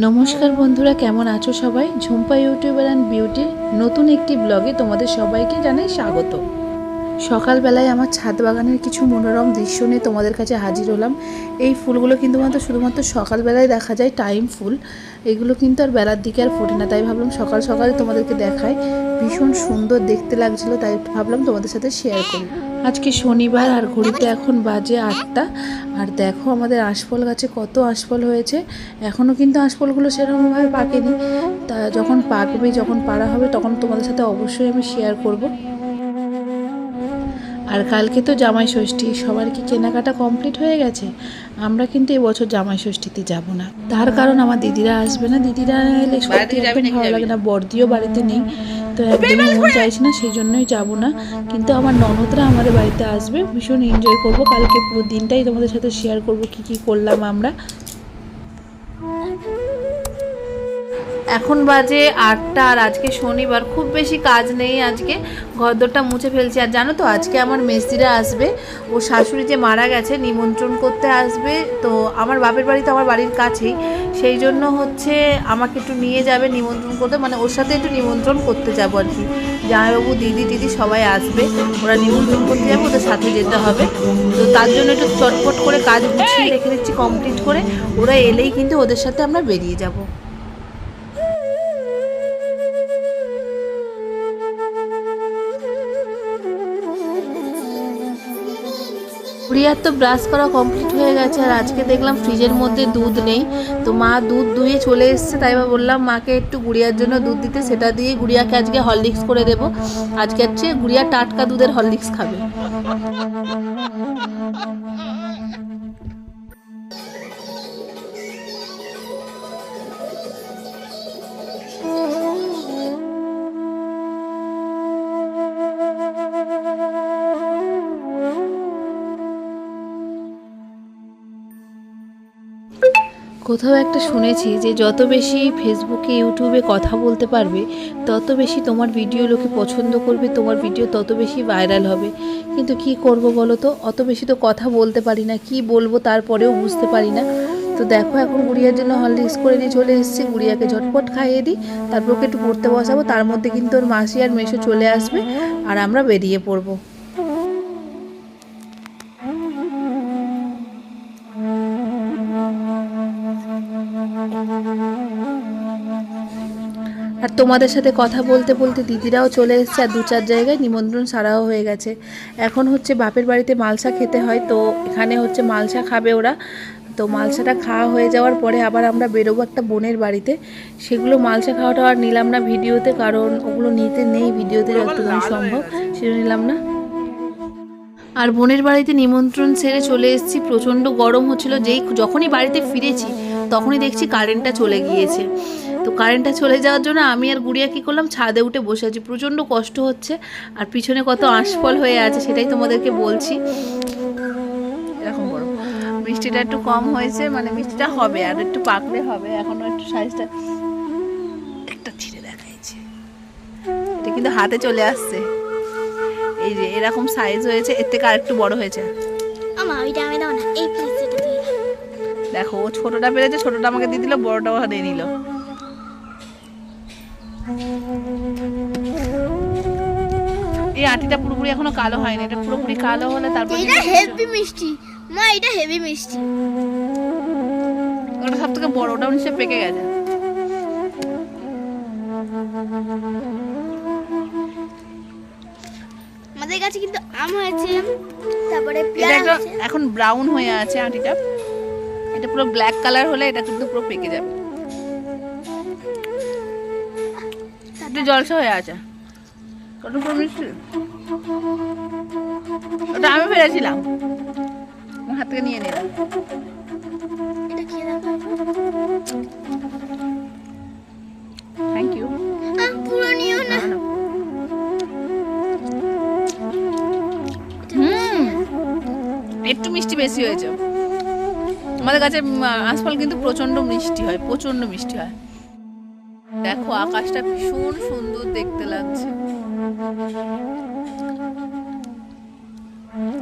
নমস্কার বন্ধুরা, কেমন আছো সবাই? ঝুম্পা ইউটিউবার অ্যান্ড বিউটির নতুন একটি ব্লগে তোমাদের সবাইকে জানাই স্বাগত। সকালবেলায় আমার ছাদ বাগানের কিছু মনোরম দৃশ্য নিয়ে তোমাদের কাছে হাজির হলাম। এই ফুলগুলো কিন্তু মাত্র শুধুমাত্র সকালবেলায় দেখা যায়, টাইম ফুল। এগুলো কিন্তু আর বেলার দিকে আর ফোটে না, তাই ভাবলাম সকাল সকালে তোমাদেরকে দেখায় ভীষণ সুন্দর দেখতে লাগছিল, তাই ভাবলাম তোমাদের সাথে শেয়ার করি। আজকে শনিবার আর ঘড়িতে এখন বাজে আটটা। আর দেখো আমাদের আশফল গাছে কত আশফল হয়েছে। এখনও কিন্তু আশফলগুলো সেরকমভাবে পাকেনি। তা যখন পাকবে, যখন পাড়া হবে, তখন তোমাদের সাথে অবশ্যই আমি শেয়ার করব। আর কালকে তো জামাই ষষ্ঠী সবার কি কেনাকাটা কমপ্লিট হয়ে গেছে? আমরা কিন্তু এবছর জামাই ষষ্ঠীতে যাব না। তার কারণ আমার দিদিরা আসবে না। দিদিরা এলে সত্যি একদম ভালো লাগে না। বর্দিও বাড়িতে নেই। তো একদমই মন চাইছে না সেই জন্যই যাব না। কিন্তু আমার ননদরা আমাদের বাড়িতে আসবে। ভীষণ এনজয় করব। কালকে পুরো দিনটাই তোমাদের সাথে শেয়ার করব কি কি করলাম আমরা। এখন বাজে আটটা আর আজকে শনিবার, খুব বেশি কাজ নেই আজকে। ঘরদোরটা মুছে ফেলছি। আর জানো তো, আজকে আমার মেসিরা আসবে। ও শাশুড়ি যে মারা গেছে, নিমন্ত্রণ করতে আসবে। তো আমার বাপের বাড়ি তো আমার বাড়ির কাছেই। সেই জন্য হচ্ছে আমাকে একটু নিয়ে যাবে নিমন্ত্রণ করতে। মানে ওর সাথে একটু নিমন্ত্রণ করতে যাব আর কি। জামাইবাবু, দিদি দিদি সবাই আসবে। ওরা নিমন্ত্রণ করতে যাবে, ওদের সাথে যেতে হবে। তো তার জন্য একটু চটপট করে কাজ গুছিয়ে রেখে দিচ্ছি, কমপ্লিট করে। ওরা এলেই কিন্তু ওদের সাথে আমরা বেরিয়ে যাব। প্রিয়ার তো ব্রাশ করা কমপ্লিট হয়ে গেছে আর আজকে দেখলাম ফ্রিজের মধ্যে দুধ নেই। তো মা দুধ দুয়ে চলে এসছে, তাই বা বললাম মাকে একটু গুড়িয়ার জন্য দুধ দিতে, সেটা দিয়ে গুড়িয়াকে আজকে হরলিক্স করে দেবো। আজকে হচ্ছে গুড়িয়া টাটকা দুধের হরলিক্স খাবে। কোথাও একটা শুনেছি যে যত বেশি ফেসবুকে ইউটিউবে কথা বলতে পারবে, তত বেশি তোমার ভিডিও লোকে পছন্দ করবে, তোমার ভিডিও তত বেশি ভাইরাল হবে। কিন্তু কি করব বলো তো? অত বেশি তো কথা বলতে পারি না, কি বলব তারপরেও বুঝতে পারি না। তো দেখো এখন গুড়িয়ার জন্য হরলিক্স করে নিয়ে চলে এসেছি, গুড়িয়াকে ঝটপট খাইয়ে দিই, তারপর ওকে একটু পড়তে বসাবো, তার মধ্যে কিন্তু ওর মাসি আর মেশো চলে আসবে, আর আমরা বেরিয়ে পড়ব। আর তোমাদের সাথে কথা বলতে বলতে দিদিরাও চলে এসেছে আর দু চার জায়গায় নিমন্ত্রণ সারাও হয়ে গেছে। এখন হচ্ছে বাপের বাড়িতে মালসা খেতে হয়, তো এখানে হচ্ছে মালসা খাবে ওরা। তো মালসাটা খাওয়া হয়ে যাওয়ার পরে আবার আমরা বেরোবো একটা বোনের বাড়িতে। সেগুলো মালসা খাওয়াটা আর নিলাম না ভিডিওতে, কারণ ওগুলো নিতে নেই ভিডিওতে যতদূর সম্ভব সেটা নিলাম না। আর বোনের বাড়িতে নিমন্ত্রণ সেরে চলে এসেছি, প্রচণ্ড গরম হচ্ছিল, যেই যখনই বাড়িতে ফিরেছি তখনই দেখছি কারেন্টটা চলে গিয়েছে। তো কারেন্টটা চলে যাওয়ার জন্য আমি আর গুড়িয়া কী করলাম? ছাদে উঠে বসে আছি। প্রচণ্ড কষ্ট হচ্ছে আর পিছনে কত আঁশফল হয়ে আছে সেটাই তোমাদেরকে বলছি। এরকম বড়। মিষ্টিটা একটু কম হয়েছে মানে মিষ্টিটা হবে আর একটু পাকলে হবে। এখনও একটু সাইজটা একটা ছিঁড়ে দেখাইছে। এটা কিন্তু হাতে চলে আসছে। এই যে এরকম সাইজ হয়েছে এর থেকে আর একটু বড় হয়েছে। দেখো ও ছোটটা পেরেছে ছোটটা আমাকে দিয়ে দিল বড়টাও দিয়ে নিল। এই আটিটা পুরোপুরি এখনও কালো হয়নি এটা পুরোপুরি কালো হলে তারপর এটা হেভি মিষ্টি। মা এটা হেভি মিষ্টি। ওটা সব থেকে বড় ওটাও নিশ্চয় পেকে গেছে। আমাদের কাছে কিন্তু আম হয়েছে তারপরে পেয়ারা এখন ব্রাউন হয়ে আছে আটিটা। এটা পুরো ব্ল্যাক কালার হলে এটা কিন্তু পুরো পেকে যাবে। একটু জলসা হয়ে আছে। কত মিষ্টি? ওটা আমি ফেলেছিলাম। আমার হাত থেকে নিয়ে নিলাম থ্যাংক ইউ পুরো নিও না। একটু মিষ্টি বেশি হয়েছে। আমাদের কাছে উম, আশফল কিন্তু প্রচণ্ড মিষ্টি হয় প্রচণ্ড মিষ্টি হয়। দেখো আকাশটা ভীষণ সুন্দর দেখতে লাগছে।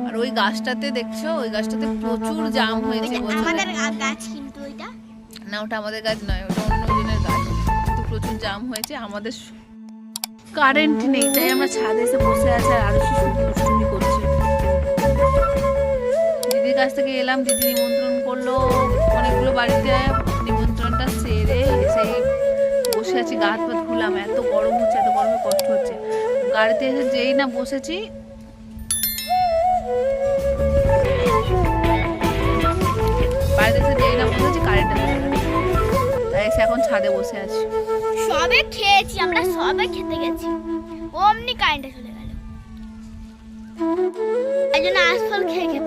আর ওই গাছটাতে দেখছ ওই গাছটাতে প্রচুর জাম হয়েছে আমাদের গাছ কিন্তু ওইটা। না ওটা আমাদের গাছ নয় ওটা অন্য জনের গাছ। কিন্তু প্রচুর জাম হয়েছে আমাদের কারেন্ট নেই তাই আমরা ছাদে এসে বসে আছি আর আরও দুষ্টুমি করছি। দিদির কাছ থেকে এলাম দিদি নিমন্ত্রণ করল। অনেকগুলো বাড়িতে নিমন্ত্রণটা সেরে এসে বসে আছি, গা হাত পা ধুলাম, এত গরম হচ্ছে, এত গরমে কষ্ট হচ্ছে। গাড়িতে এসে যেই না বসেছি, বাড়িতে এসে যেই না বসেছি কারেন্টটা এসে এখন ছাদে বসে খেয়েছি, আমরা সবে খেতে গেছি। অমনি কারেন্টটা চলে গেল। জন্য আসফল খেয়ে খেয়ে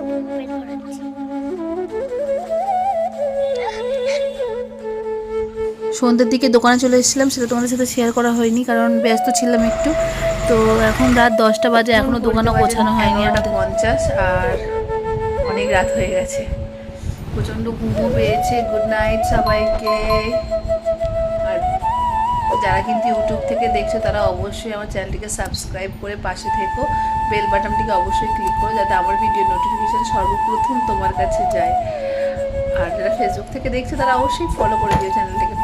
সন্ধ্যের দিকে দোকানে চলে এসেছিলাম সেটা তোমাদের সাথে শেয়ার করা হয়নি কারণ ব্যস্ত ছিলাম একটু। তো এখন রাত দশটা বাজে এখনও দোকানও গোছানো হয়নি পঞ্চাশ আর অনেক রাত হয়ে গেছে। প্রচণ্ড ঘুমও পেয়েছে। গুড নাইট সবাইকে। আর যারা কিন্তু ইউটিউব থেকে দেখছ তারা অবশ্যই আমার চ্যানেলটিকে সাবস্ক্রাইব করে পাশে থেকো। বেল বাটনটিকে অবশ্যই ক্লিক করো যাতে আমার ভিডিও নোটিফিকেশান সর্বপ্রথম তোমার কাছে যায়। আর যারা ফেসবুক থেকে দেখছ তারা অবশ্যই ফলো করে দিও চ্যানেলটিকে